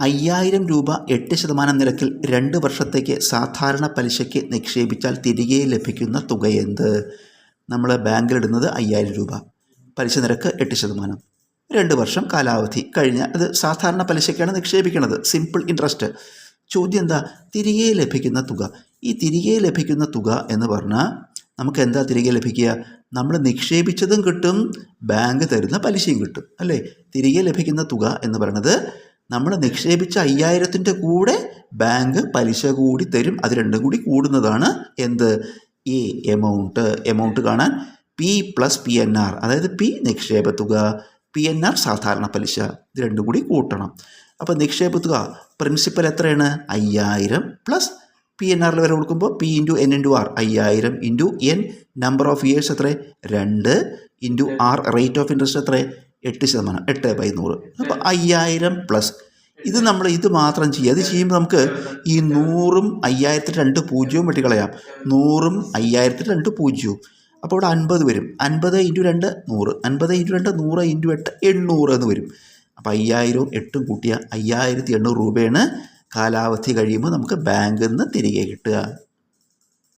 അയ്യായിരം രൂപ എട്ട് ശതമാനം നിരക്കിൽ രണ്ട് വർഷത്തേക്ക് സാധാരണ പലിശയ്ക്ക് നിക്ഷേപിച്ചാൽ തിരികെ ലഭിക്കുന്ന തുകയെന്ത്? നമ്മൾ ബാങ്കിലിടുന്നത് അയ്യായിരം രൂപ. പലിശ നിരക്ക് എട്ട് ശതമാനം. രണ്ട് വർഷം കാലാവധി കഴിഞ്ഞ അത് സാധാരണ പലിശയ്ക്കാണ് നിക്ഷേപിക്കുന്നത് സിമ്പിൾ ഇൻട്രസ്റ്റ്. ചോദ്യം എന്താ? തിരികെ ലഭിക്കുന്ന തുക. ഈ തിരികെ ലഭിക്കുന്ന തുക എന്ന് പറഞ്ഞാൽ നമുക്ക് എന്താ തിരികെ ലഭിക്കുക? നമ്മൾ നിക്ഷേപിച്ചതും കിട്ടും ബാങ്ക് തരുന്ന പലിശയും കിട്ടും. അല്ലേ? തിരികെ ലഭിക്കുന്ന തുക എന്ന് പറയുന്നത് നമ്മൾ നിക്ഷേപിച്ച അയ്യായിരത്തിന്റെ കൂടെ ബാങ്ക് പലിശ കൂടി തരും. അത് രണ്ടും കൂടി കൂടുന്നതാണ് എന്ത്? ഈ എമൗണ്ട് എമൗണ്ട് കാണാൻ P plus P N R അതായത് പി നിക്ഷേപ തുക പി എൻ ആർ സാധാരണ പലിശ ഇത് രണ്ടും കൂടി കൂട്ടണം. അപ്പോൾ നിക്ഷേപ തുക പ്രിൻസിപ്പൽ എത്രയാണ്? അയ്യായിരം പ്ലസ് പി എൻ ആറിൽ വരെ കൊടുക്കുമ്പോൾ P into N into R അയ്യായിരം into N number of years എത്ര? രണ്ട് into R rate of interest എത്ര? എട്ട് ശതമാനം എട്ട് ബൈ നൂറ്. അപ്പോൾ അയ്യായിരം പ്ലസ് ഇത് നമ്മൾ ഇത് മാത്രം ചെയ്യുക. അത് ചെയ്യുമ്പോൾ നമുക്ക് ഈ നൂറും അയ്യായിരത്തി രണ്ട് പൂജ്യവും വെട്ടിക്കളയാം. നൂറും അയ്യായിരത്തി രണ്ട് പൂജ്യവും. അപ്പോൾ ഇവിടെ അൻപത് വരും. അൻപത് ഇന്റു രണ്ട് നൂറ്. അൻപത് ഇന്റു രണ്ട് നൂറ് ഇന്റു എട്ട് എണ്ണൂറ് എന്ന് വരും. അപ്പോൾ അയ്യായിരവും എട്ടും കൂട്ടിയ അയ്യായിരത്തി എണ്ണൂറ് രൂപയാണ് കാലാവധി കഴിയുമ്പോൾ നമുക്ക് ബാങ്കിൽ നിന്ന് തിരികെ കിട്ടുക.